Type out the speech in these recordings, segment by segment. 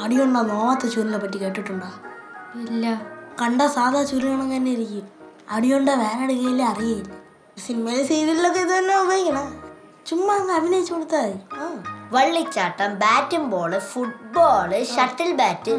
അടിയുണ്ട നോവാത്ത ചൂരിനെ പറ്റി കേട്ടിട്ടുണ്ടോ? ഇല്ല. കണ്ട സാധാ ചുരുകണം തന്നെ ഇരിക്കും. അടിയുണ്ട വേനടുകയില്ല അറിയില്ല. സിനിമയിലെ സീരിയലിലൊക്കെ ഇത് തന്നെ ഉപയോഗിക്കണം. ചുമ്മാ അങ്ങ് അഭിനയിച്ചു കൊടുത്താൽ മതി. ആ. വള്ളിച്ചാട്ടം ബാറ്റും ബോൾ ഫുട്ബോൾ ഷട്ടിൽ ബാറ്റ്.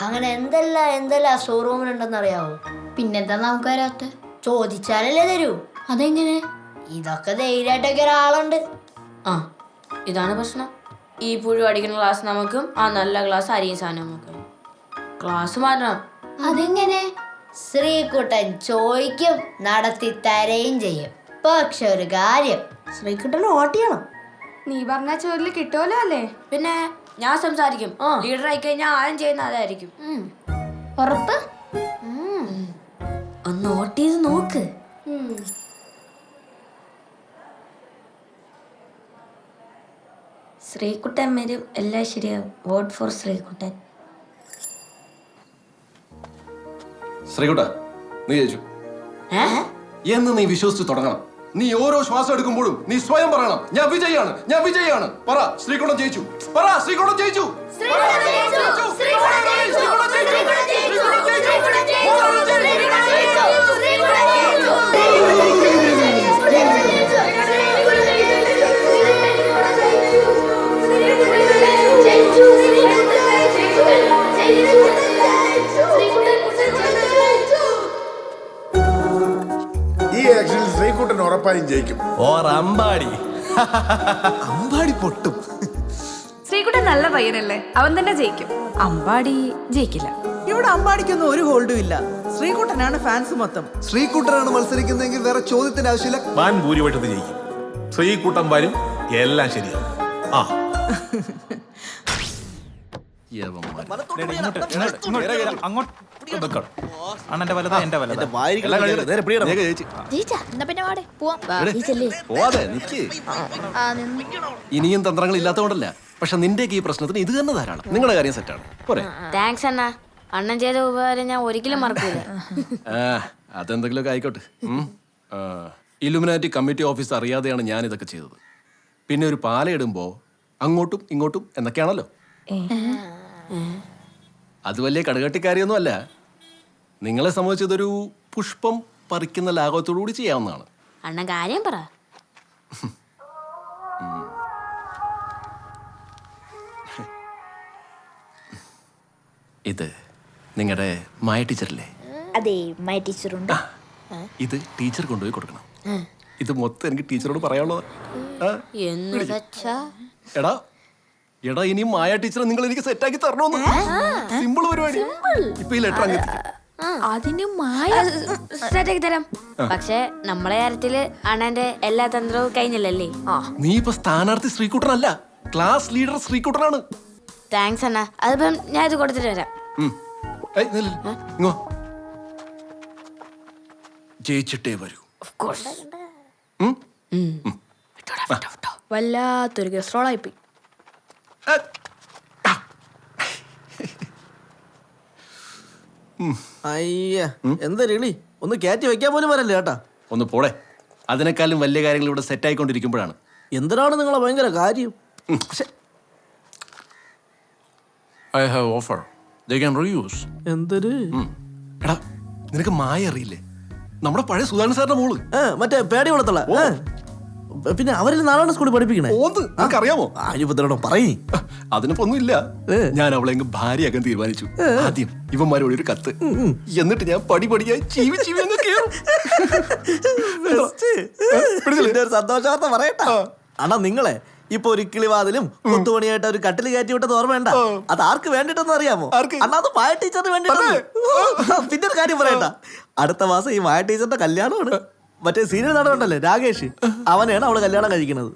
അങ്ങനെ എന്തെല്ലാം എന്തെല്ലാം ഷോറൂമിലുണ്ടെന്ന് അറിയാവോ പിന്നെന്താ നമുക്ക് വരാത്ത ചോദിച്ചാലല്ലേ തരൂ. അതെങ്ങനെ? ഇതൊക്കെ ധൈര്യമായിട്ടൊക്കെ ഒരാളുണ്ട്. ആ. ഇതാണ് പ്രശ്നം. ഈ പുഴു അടിക്കുന്ന ക്ലാസ് നമുക്കും ആ നല്ല ക്ലാസ് അരിയും സാധനം നമുക്കും. ക്ലാസ് മാറ്റണം. അതെങ്ങനെ? ശ്രീകുട്ടൻ ചോദിക്കും നടത്തി തരയും ചെയ്യും. പക്ഷെ ഒരു കാര്യം ശ്രീകുട്ടനെ ഓട്ടിയണം ചെയ്യണം. നീ പറഞ്ഞ ചോറിൽ കിട്ടുമല്ലോ അല്ലേ? പിന്നെ ഞാൻ സംസാരിക്കും. ലീഡർ ആയി കഴിഞ്ഞാൽ ആരും ചെയ്യുന്ന അതായിരിക്കും. ഉറപ്പ്? ഒന്ന് ഓട്ടിയത് ചെയ്ത് നോക്ക്. ശ്രീകുട്ടൻ വരും എല്ലാം ശരിയാവും. Vote for Sreekuttan. ശ്രീകുട്ട നീ ജയിച്ചു. എന്ന് നീ വിശ്വസിച്ച് തുടങ്ങണം. നീ ഓരോ ശ്വാസം എടുക്കുമ്പോഴും നീ സ്വയം പറയണം. ഞാൻ വിജയാണ് ഞാൻ വിജയാണ്. പറ ശ്രീകുട്ടൻ ജയിച്ചു. പറ ശ്രീകുട്ടൻ ജയിച്ചു. ഈ ഉറപ്പായും ജയിക്കും ഓർ അമ്പാടി അമ്പാടി പൊട്ടും ശ്രീകുട്ടൻ നല്ല പയ്യനല്ലേ അവൻ തന്നെ ജയിക്കും അമ്പാടി ജയിക്കില്ല ഇവിടെ അമ്പാടിക്കൊന്നും ഒരു ഹോൾഡും ഇല്ല ശ്രീകുട്ടനാണ് ഫാൻസ് മൊത്തം ശ്രീകുട്ടനാണ് മത്സരിക്കുന്നതെങ്കിൽ വേറെ ചോദ്യത്തിന്റെ ആവശ്യമില്ല വാൻ ഭൂരിപക്ഷത്തിൽ ജയിക്കും ശ്രീകുട്ടൻ വരും എല്ലാം ശരിയാവും ആ അണ്ണന്റെ വലത് എന്റെ വലത്. പോവാതെ നിക്ക്. ഇനിയും തന്ത്രങ്ങൾ ഇല്ലാത്തതുകൊണ്ടല്ല. പക്ഷെ നിന്റെ ഈ പ്രശ്നത്തിന് ഇത് തന്നെ ധാരാളം. നിങ്ങളുടെ കാര്യം സെറ്റാണ് പോരെ. താങ്ക്സ് അണ്ണ. അണ്ണൻ ചെയ്ത ഉപകാരം ഞാൻ ഒരിക്കലും മറക്കില്ല ആ, അതെന്തെങ്കിലുമൊക്കെ ആയിക്കോട്ടെ. ഇലുമിനാറ്റി കമ്മിറ്റി ഓഫീസ് അറിയാതെയാണ് ഞാൻ ഇതൊക്കെ ചെയ്തത്. പിന്നെ ഒരു പാലയിടുമ്പോ അങ്ങോട്ടും ഇങ്ങോട്ടും എന്നൊക്കെയാണല്ലോ. അത് വലിയ കടുകട്ടിക്കാരിയൊന്നും അല്ല നിങ്ങളെ സംബന്ധിച്ചതൊരു പുഷ്പം പറിക്കുന്ന ലാഘവത്തോടു കൂടി ചെയ്യാവുന്നതാണ്. അണ്ണൻ കാര്യം പറ. ഇത് നിങ്ങളുടെ മായ ടീച്ചറല്ലേ? അതെ മൈ ടീച്ചറുണ്ട്. ഇത് ടീച്ചർ കൊണ്ടുപോയി കൊടുക്കണം. ഇത് മൊത്തം എനിക്ക് ടീച്ചറോട് പറയാനുള്ളത്. എന്ന് വെച്ചാ? എടാ എടാ ഇനി മായ ടീച്ചറെ നിങ്ങൾ എനിക്ക് സെറ്റാക്കി തരണമെന്ന് സിമ്പിൾ പരിപാടി. ഇപ്പൊ ഈ ലെറ്റർ അങ്ങ് എത്തിക്കും. അതിന് മായ സെറ്റാക്കി തരാം. പക്ഷെ നമ്മളെ കാര്യത്തിൽ അണ്ണന്റെ എല്ലാ തന്ത്രവും കഴിഞ്ഞില്ലല്ലേ? നീ ഇപ്പൊ സ്ഥാനാർത്ഥി ശ്രീകുട്ടനല്ല ക്ലാസ് ലീഡർ ശ്രീകുട്ടനാണ്. താങ്ക്സ് അണ്ണ. അതിപ്പം ഞാൻ ഇത് കൊടുത്തിട്ട് വരാം. ഉം. ഏയ്, നില്ല്, നില്ല്. ഇങ്ങ് വാ. ജയിച്ചിട്ടേ വരൂ? വല്ലാത്തൊരു ഗസ്ട്രോളായിപ്പോയി അയ്യ എന്താ രളി? ഒന്ന് കയറ്റി വെക്കാൻ പോലും വരല്ലേ ചേട്ടാ ഒന്ന് പോടെ അതിനേക്കാളും വലിയ കാര്യങ്ങൾ ഇവിടെ സെറ്റ് ആയിക്കൊണ്ടിരിക്കുമ്പോഴാണ്. എന്തിനാണ് നിങ്ങളെ ഭയങ്കര കാര്യം? I have offer they can reuse എന്തൊരു? എടാ നിനക്ക് മായ അറിയില്ലേ? നമ്മുടെ പഴയ സുധാകരൻ സാറിന്റെ മോൾ. മറ്റേ പേടി വളർത്തല പിന്നെ അവരിൽ നാലാണ് സ്കൂളിൽ പഠിപ്പിക്കണേ. അറിയാമോ ആര്യപത്രോടും പറയ്. അതിനിപ്പോ ഒന്നുമില്ല ഞാൻ അവളെ അങ്ങ് ഭാര്യയാക്കാൻ തീരുമാനിച്ചു. ആദ്യം ഇവന്മാരോട് ഒരു കത്ത് എന്നിട്ട് ഞാൻ പടി പടിയായി ചീവി ചീവി അങ്ങ് സന്തോഷവാർത്ത പറയട്ടാ. അണ്ണാ നിങ്ങളെ ഇപ്പൊ ഒരു കിളിവാതിലും കുത്തുപണിയായിട്ട് ഒരു കട്ടിൽ കയറ്റി വിട്ടത് ഓർമ്മ അത് ആർക്ക് വേണ്ടിട്ടെന്ന് അറിയാമോ? അണ്ണാ അത് മായ ടീച്ചറിന് വേണ്ടിട്ട് പിന്നെ ഒരു കാര്യം പറയണ്ട അടുത്ത മാസം ഈ മായ ടീച്ചറിന്റെ കല്യാണമാണ്. മറ്റേ സീരിയൽ നടനുണ്ടല്ലേ രാകേഷ്? അവനെയാണ് അവൾ കല്യാണം കഴിക്കുന്നത്.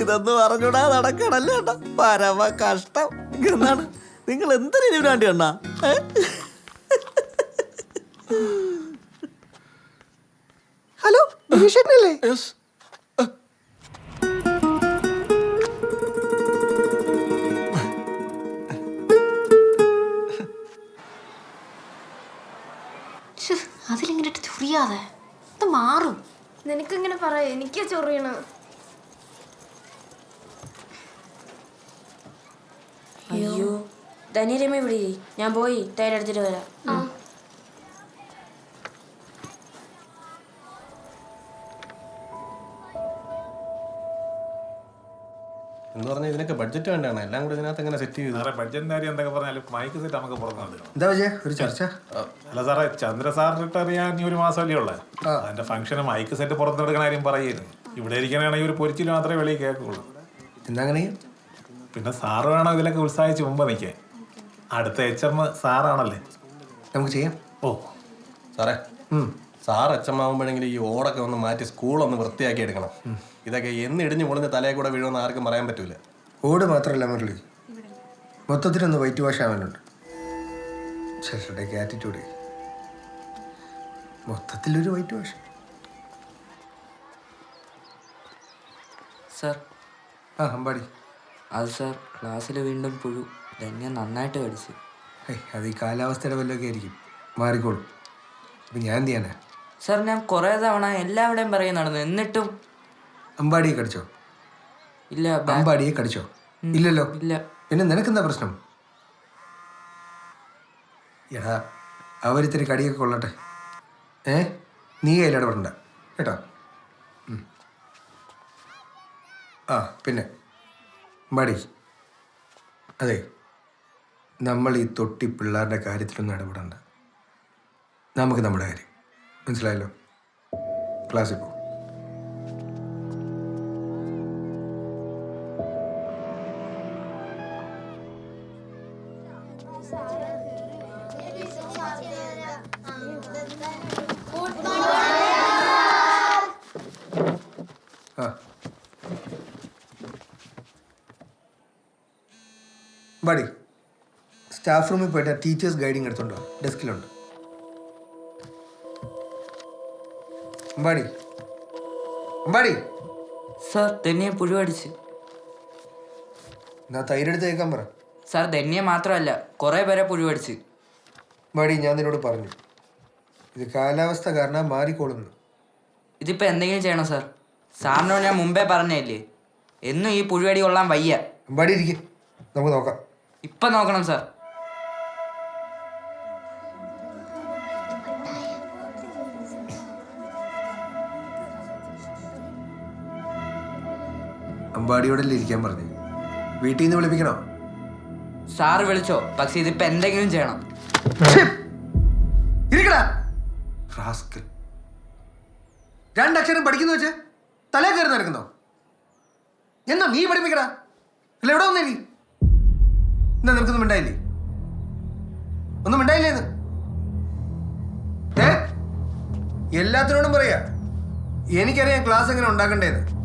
ഇതെന്ന് പറഞ്ഞൂടാ നടക്കണല്ലേ പരമ കഷ്ടം. എന്നാണ്? നിങ്ങൾ എന്തിനു ഇരുവിനാണ്ടി അണ്ണാ? Hello Yes. അതിലിങ്ങനെ ചൊറിയാതെ. ഇത് മാറും. നിനക്കിങ്ങനെ പറയാ. എനിക്ക് ചൊറിയണം. അയ്യോ. ധനിരമ്മ ഇവിടെ ഞാൻ പോയി തൈരെടുത്തിട്ട് വരാം. എന്ന് പറഞ്ഞാൽ ഇതിനൊക്കെ ബഡ്ജറ്റ് വേണ്ടാണ്. എല്ലാം കൂടി ഇതിനകത്ത് എങ്ങനെ സെറ്റ് ചെയ്തു? സാറേ ബഡ്ജറ്റിന്റെ കാര്യം എന്തൊക്കെ പറഞ്ഞാലും മൈക്ക് സെറ്റ് നമുക്ക് പുറത്തു എന്താ വിജയ? ഒരു ചർച്ച? അല്ല സാറേ ചന്ദ്ര സാർ റിട്ടയർ ചെയ്യാൻ ഈ ഒരു മാസമല്ലേ ഉള്ളത് അതിന്റെ ഫംഗ്ഷന് മൈക്ക് സെറ്റ് പുറത്തെടുക്കുന്ന കാര്യം പറയുന്നു. ഇവിടെ ഇരിക്കാനാണെങ്കിൽ ഒരു പൊരിച്ചിൽ മാത്രമേ വെളിയിൽ കേൾക്കുള്ളൂ. എന്താ അങ്ങനെ? പിന്നെ സാറ് വേണം ഇതിലൊക്കെ ഉത്സാഹിച്ച് മുമ്പ് നിൽക്കാൻ? അടുത്ത എച്ച് എം സാറാണല്ലേ? നമുക്ക് ചെയ്യാം. ഓ. സാറേ സാർ അച്ഛമാവുമ്പോഴെങ്കിലും ഈ ഓടൊക്കെ ഒന്ന് മാറ്റി സ്കൂളൊന്ന് വൃത്തിയാക്കി എടുക്കണം. ഇതൊക്കെ എന്ന് ഇടിഞ്ഞു പൊളിഞ്ഞ് തലയെ കൂടെ വീഴുമെന്ന് ആർക്കും പറയാൻ പറ്റൂല. ഓട് മാത്രമല്ല മുരളി. മൊത്തത്തിലൊന്ന് വൈറ്റ് വാഷ് ആവാനുണ്ട്. ആറ്റിറ്റ്യൂഡ് മൊത്തത്തിലൊരു വൈറ്റ് വാഷ് സാർ. ആ അമ്പാടി. അത് സാർ ക്ലാസ്സിൽ വീണ്ടും പുഴു. ധന്യ നന്നായിട്ട് പഠിച്ചു ഏയ് അത് ഈ കാലാവസ്ഥയുടെ വല്ലതൊക്കെ ആയിരിക്കും. മാറിക്കോളും. അപ്പം ഞാൻ എന്ത് ചെയ്യാനാ? സർ ഞാൻ കുറേ തവണ എല്ലാവിടെയും പറയും നടന്നു. എന്നിട്ടും അമ്പാടിയെ കടിച്ചോ? ഇല്ല ബാ- അമ്പാടിയെ കടിച്ചോ? ഇല്ലല്ലോ. ഇല്ല. പിന്നെ നിനക്കെന്താ പ്രശ്നം? എടാ അവരിത്തിരി കടിയൊക്കെ കൊള്ളട്ടെ. ഏ? നീ കയ്യിലിടപെടണ്ട കേട്ടോ? ഉം. ആ പിന്നെ. മടി അതെ നമ്മൾ ഈ തൊട്ടി പിള്ളേരുടെ കാര്യത്തിലൊന്നും ഇടപെടണ്ട. നമുക്ക് നമ്മുടെ കാര്യം. മനസ്സിലായല്ലോ? ക്ലാസ്സിൽ പോകും സ്റ്റാഫ് റൂമിൽ പോയിട്ട് ടീച്ചേഴ്സ് ഗൈഡിങ് എടുത്തുണ്ടോ ഡെസ്കിലുണ്ട്. അമ്പാടി. അമ്പാടി. സാർ ധന്യ പുഴു അടിച്ച്. എന്നാ തൈരെടുത്ത് കേൾക്കാൻ പറ. സാർ ധന്യെ മാത്രമല്ല കുറേ പേരെ പുഴു അടിച്ച്. അമ്പാടി ഞാൻ നിന്നോട് പറഞ്ഞു. ഇത് കാലാവസ്ഥ കാരണം മാറിക്കോളുന്നു. ഇതിപ്പോൾ എന്തെങ്കിലും ചെയ്യണം സാർ? സാറിനോട് ഞാൻ മുമ്പേ പറഞ്ഞല്ലേ? എന്നും ഈ പുഴുവടി കൊള്ളാൻ വയ്യ. അമ്പാടി ഇരിക്കും. നമുക്ക് നോക്കാം. ഇപ്പം നോക്കണം സാർ. അമ്പാടിയോടല്ലേ ഇരിക്കാൻ പറഞ്ഞു? വീട്ടിൽ നിന്ന് വിളിപ്പിക്കണോ? സാറ് വിളിച്ചോ. പക്ഷെ ഇതിപ്പോ എന്തെങ്കിലും ചെയ്യണം. റാസ്കൽ. രണ്ടക്ഷരം പഠിക്കുന്നു വെച്ച്. തലേ കയറി നടക്കുന്നോ? എന്നാ നീ പഠിപ്പിക്കടാ. അല്ല എവിടെ വന്നേ നീ? എന്നാ നിനക്കൊന്നും മിണ്ടായില്ലേ? ഒന്നും മിണ്ടായില്ലേന്ന് ഏ? എല്ലാത്തിനോടും പറയാ. എനിക്കറിയാം ക്ലാസ് എങ്ങനെ ഉണ്ടാക്കണ്ടേന്ന്.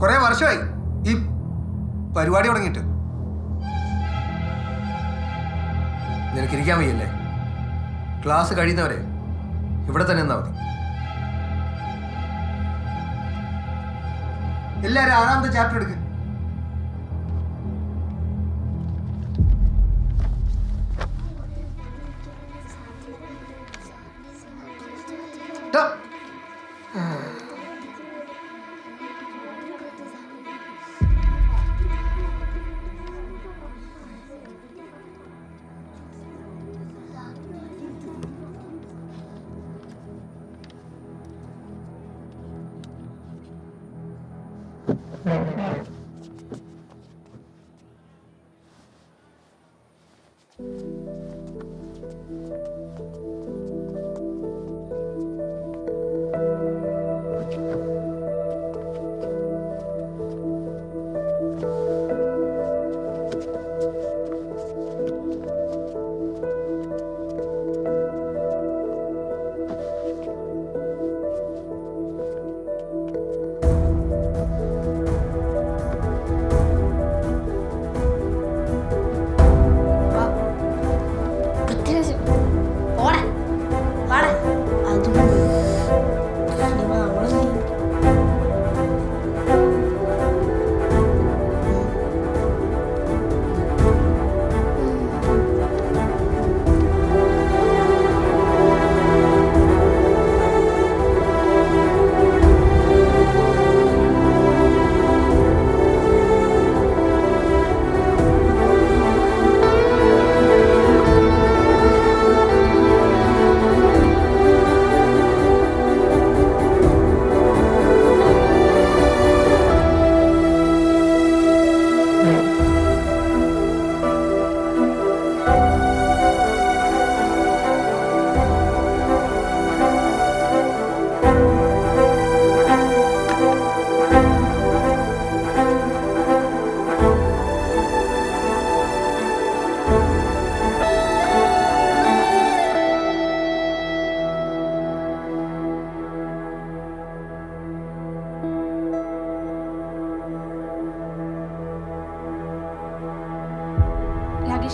കുറെ വർഷമായി ഈ പരിപാടി തുടങ്ങിയിട്ട്. നിനക്കിരിക്കാൻ വയ്യല്ലേ? ക്ലാസ് കഴിയുന്നവരെ ഇവിടെ തന്നെ നിന്നാ മതി. എല്ലാരും ആറാമത്തെ ചാപ്റ്റർ എടുക്ക്.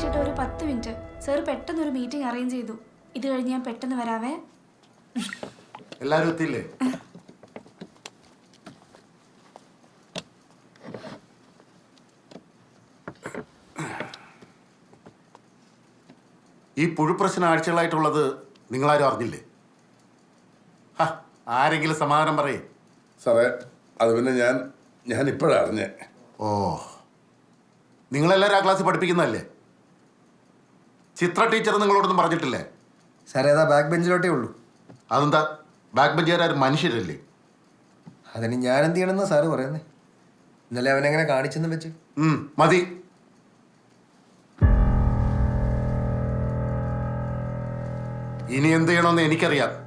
രാകേഷേട്ട ഒരു പത്ത് മിനിറ്റ്. സർ പെട്ടെന്ന് ഒരു മീറ്റിംഗ് അറേഞ്ച് ചെയ്തു. ഇത് കഴിഞ്ഞ് ഞാൻ പെട്ടെന്ന് വരാവേ. എല്ലാരും എത്തിയില്ലേ? ഈ പുഴുപ്രശ്നം ആഴ്ചകളായിട്ടുള്ളത് നിങ്ങളാരും അറിഞ്ഞില്ലേ? ഹ, ആരെങ്കിലും സമാധാനം പറയേ. സാറേ അത് പിന്നെ ഞാൻ ഞാൻ ഇപ്പോഴാണ് അറിഞ്ഞേ. ഓ. നിങ്ങളെല്ലാവരും ആ ക്ലാസ്സിൽ പഠിപ്പിക്കുന്നതല്ലേ? ചിത്ര ടീച്ചർ നിങ്ങളോടൊന്നും പറഞ്ഞിട്ടില്ലേ? സാറേ അതാ ബാക്ക് ബെഞ്ചിലോട്ടേ ഉള്ളൂ. അതെന്താ? ബാക്ക് ബെഞ്ചുകാരും മനുഷ്യരല്ലേ? അതിന് ഞാൻ എന്ത് ചെയ്യണമെന്നാ സാറ് പറയുന്നേ? ഇന്നലെ അവനെങ്ങനെ കാണിച്ചെന്ന് വെച്ച്. മതി. ഇനി എന്ത് ചെയ്യണമെന്ന് എനിക്കറിയാം.